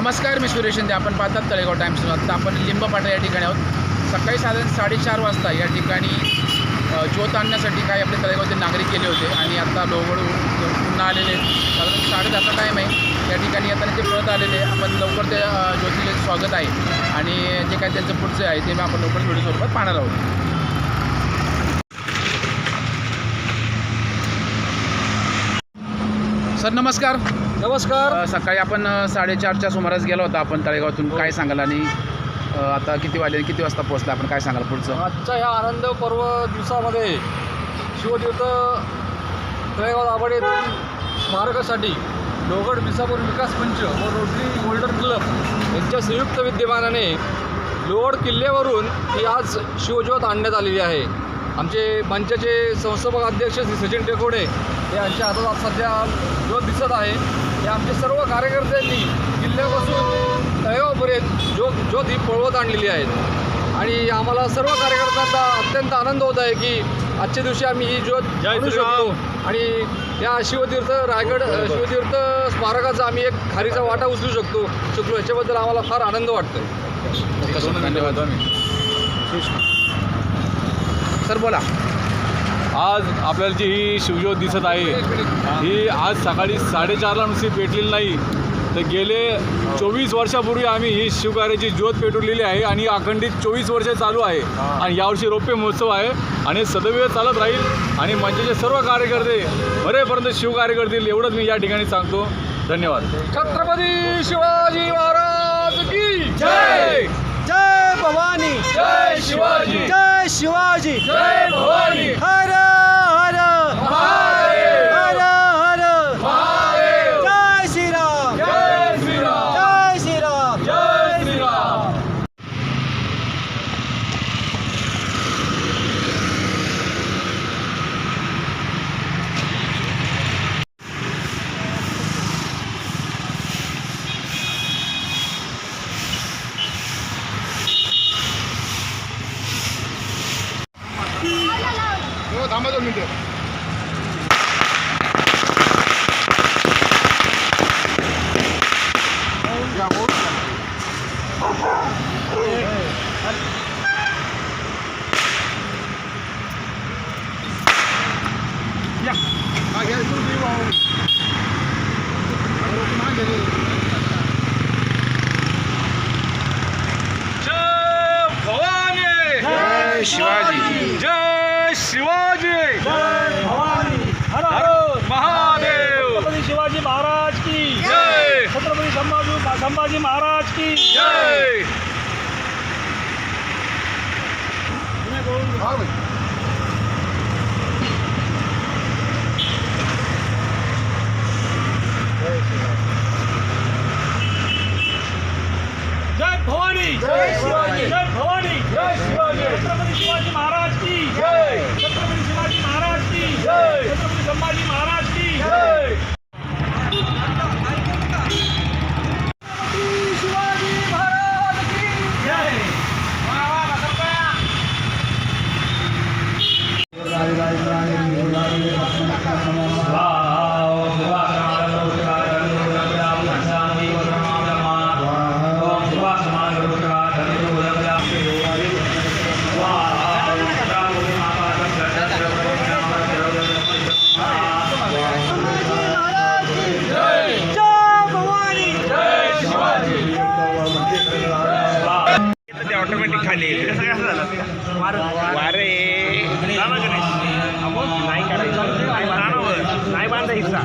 नमस्कार मी सुरेश शिंदे. आपण पाहतात तळेगाव टाइम्स आता आपण लिंबपाटा या ठिकाणी आहोत. सकाळी साधारण साडेचार वाजता या ठिकाणी ज्योत आणण्यासाठी काही आपले तळेगावचे नागरिक गेले होते आणि आता लोवड पुन्हा आलेले आहेत. साधारण साडेदहाचा टाईम आहे. या ठिकाणी येताना ते परत आलेले आहे. आपण लवकर ते ज्योतीचे स्वागत आहे. आणि जे काही त्यांचं पुढचं आहे ते मी आपण लवकर व्हिडिओसोबत पाहणार आहोत. सर नमस्कार. नमस्कार. सकाळी आपण साडेचारच्या सुमारास गेलो होता आपण तळेगावातून. काय सांगाल आणि आता किती वाजले किती वाजता पोहोचला आपण? काय सांगाल पुढचं? आजच्या ह्या आनंद पर्व दिवसामध्ये शिवतीर्थ तळेगाव येथील स्मारकासाठी लोगड विसापूर विकास मंच व रोटरी गोल्डन क्लब यांच्या संयुक्त विद्यमानाने लोहड किल्ल्यावरून ही आज शिवज्योत आणण्यात आलेली आहे. आमचे मंचाचे संस्थापक अध्यक्ष श्री सचिन टेकोडे हे यांच्या हातात आज सध्या ज्योत दिसत आहे. हे आमचे सर्व कार्यकर्त्यांनी किल्ल्यापासून तळेगावपर्यंत ज्योत ज्योत ही पळवत आणलेली आहे आणि आम्हाला सर्व कार्यकर्त्यांचा अत्यंत आनंद होत आहे की आजच्या दिवशी आम्ही ही ज्योत आणू शकतो आणि या शिवतीर्थ रायगड शिवतीर्थ स्मारकाचा आम्ही एक खारीचा वाटा उचलू शकतो. शकलो. याच्याबद्दल आम्हाला फार आनंद वाटतोय. धन्यवाद. सर बोला. आज आपल्याला जी ही शिवज्योत दिसत आहे ही आज सकाळी साडेचारला नुसती पेटलेली नाही. तर गेले चोवीस वर्षापूर्वी आम्ही ही शिवकार्याची ज्योत पेटवलेली आहे आणि अखंडित चोवीस वर्ष चालू आहे. आणि यावर्षी रौप्य महोत्सव आहे आणि सदैव चालत राहील. आणि मंचाचे सर्व कार्यकर्ते बरेपर्यंत शिवकार्य करतील एवढंच मी या ठिकाणी सांगतो. धन्यवाद. छत्रपती शिवाजी महाराज की जय! जय भवानी! जय शिवाजी! जय शिवाजी! जय! थांबा दोन मिनटं Yeah, I guess we'll be wrong. I don't mind it. Mahadev! Chhatrapati Shivaji Maharaj की जय! छत्रपती संभाजी संभाजी महाराज की जय! जय भवानी! जय शिवाजी! जय भवानी! जय शिवाजी! छत्रपती शिवाजी महाराज की जय! छत्रपती महाराज की जय छत्रपती संभाजी महाराज की जय शिवाजी महाराज की जय जय भवानी ऑटोमॅटिक खाली येते वारे. नाही करायचं. नाही बांधायचा.